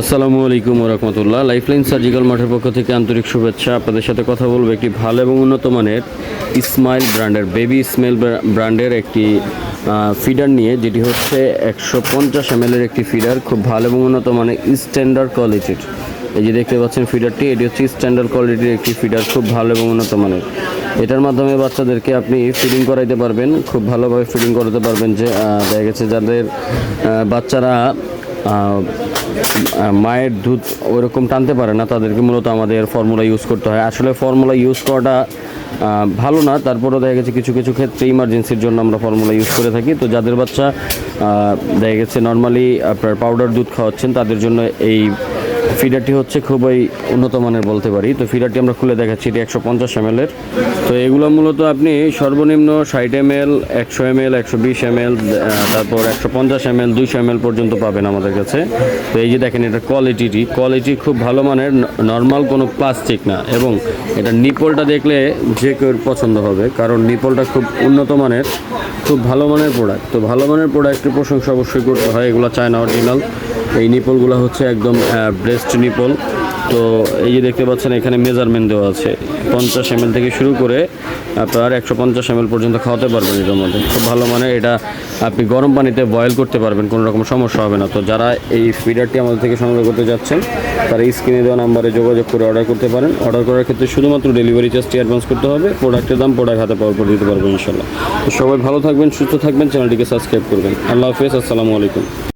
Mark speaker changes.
Speaker 1: আসসালামু আলাইকুম রহমতুল্লাহ। Lifeline surgical মাঠের পক্ষ থেকে আন্তরিক শুভেচ্ছা। আপনাদের সাথে কথা বলব একটি ভালো এবং উন্নত মানের ইসমাইল ব্র্যান্ডের বেবি ইসমাইল ব্র্যান্ডের একটি ফিডার নিয়ে, যেটি হচ্ছে একশো পঞ্চাশ এম এর একটি ফিডার খুব ভালো এবং উন্নত মানের স্ট্যান্ডার্ড কোয়ালিটির এই যে দেখতে পাচ্ছেন ফিডারটি এটি হচ্ছে স্ট্যান্ডার্ড কোয়ালিটির একটি ফিডার খুব ভালো এবং উন্নত মানের। এটার মাধ্যমে বাচ্চাদেরকে আপনি ফিডিং করাইতে পারবেন, খুব ভালোভাবে ফিডিং করাতে পারবেন যে দেখা গেছে যাদের বাচ্চারা মায়ের দুধ ওরকম টানতে পারে না, তাদেরকে মূলত আমাদের ফর্মুলা ইউজ করতে হয়। আসলে ফর্মুলা ইউজ করাটা ভালো না, তারপরেও দেখা গেছে কিছু কিছু ক্ষেত্রে ইমার্জেন্সির জন্য আমরা ফর্মুলা ইউজ করে থাকি। তো যাদের বাচ্চা দেখা গেছে নর্মালি আপনার পাউডার দুধ খাওয়াচ্ছেন, তাদের জন্য এই ফিডারটি হচ্ছে খুবই উন্নত মানের বলতে পারি। তো ফিডারটি আমরা খুলে দেখাচ্ছি, এটি একশো পঞ্চাশ এম তো এগুলো মূলত আপনি সর্বনিম্ন ষাট এম এল একশো এম এল একশো বিশ এম এল তারপর একশো পঞ্চাশ এম এল দুইশো এম এল পর্যন্ত পাবেন আমাদের কাছে। তো এই যে দেখেন এটা কোয়ালিটিটি, কোয়ালিটি খুব ভালো মানের নর্মাল কোনো প্লাস্টিক না। এবং এটা নিপলটা দেখলে যে কেউ পছন্দ হবে, কারণ নিপলটা খুব উন্নত মানের, খুব ভালো মানের প্রোডাক্ট তো ভালো মানের প্রোডাক্টের প্রশংসা অবশ্যই করতে হয়, এগুলো চায়না অরিজিনাল এই নিপলগুলো হচ্ছে একদম ব্রেস্ট নিপল তো এই যে দেখতে পাচ্ছেন, এখানে মেজারমেন্ট দেওয়া আছে। পঞ্চাশ এম থেকে শুরু করে আপনার একশো পঞ্চাশ এম পর্যন্ত খাওয়াতে পারবেন এটার মধ্যে। খুব ভালো মানে এটা আপনি গরম পানিতে বয়েল করতে পারবেন, কোনো রকম সমস্যা হবে না। তো যারা এই ফিডারটি আমাদের থেকে সংগ্রহ করতে যাচ্ছেন, তারা স্ক্রিনে দেওয়া নাম্বারে যোগাযোগ করে অর্ডার করতে পারেন। অর্ডার করার ক্ষেত্রে শুধুমাত্র ডেলিভারি চার্জটি অ্যাডভান্স করতে হবে। প্রোডাক্টের দাম প্রোডাক্ট হাতে পাওয়ার পর দিতে পারবেন ইনশাল্লাহ তো সবাই ভালো থাকবেন, সুস্থ থাকবেন। চ্যানেলটিকে সাবস্ক্রাইব করবেন। আল্লাহ হাফেজ, আসসালামু আলাইকুম।